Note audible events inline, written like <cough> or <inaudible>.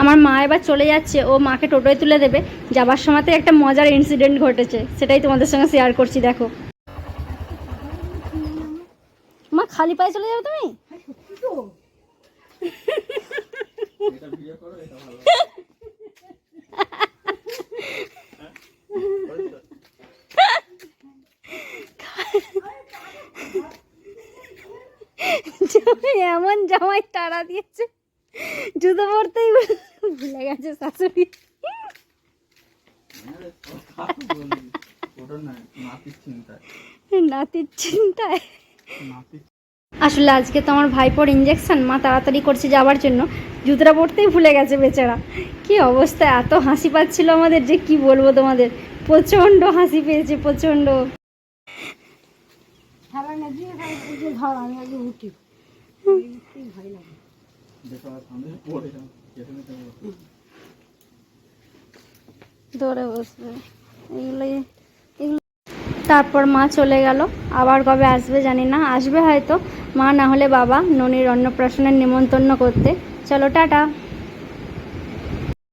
আমার মা এবার চলে যাচ্ছে, ও মাকে টোটোয় তুলে দেবে। যাবার সময়তে একটা মজার ইনসিডেন্ট ঘটেছে, সেটাই তোমাদের সঙ্গে শেয়ার করছি, দেখো। মা, খালি পায়ে চলে যাবে তুমি? <laughs> এমন জামাই তাড়া দিয়েছে। জুতো পরতেই ভুলে গেছে শাশুড়ি। নাতির চিন্তায়। আসলে আজকে তো আমার ভাইপোর ইঞ্জেকশন মা তাড়াতাড়ি করছে যাওয়ার জন্য। জুতোটা পরতেই ভুলে গেছে বেচারা। কি অবস্থা এত হাসি পাচ্ছিল আমাদের যে কি বলব তোমাদের। প্রচণ্ড হাসি পেয়েছে প্রচণ্ড। দেখো আর ধরে বসবে। এগুলোই এগুলো তারপর মা চলে গেল। আবার কবে আসবে জানি না। আসবে হয়তো। মা না হলে বাবা ননির অন্নপ্রাশনের নিমন্ত্রণ করতে। চলো, টাটা।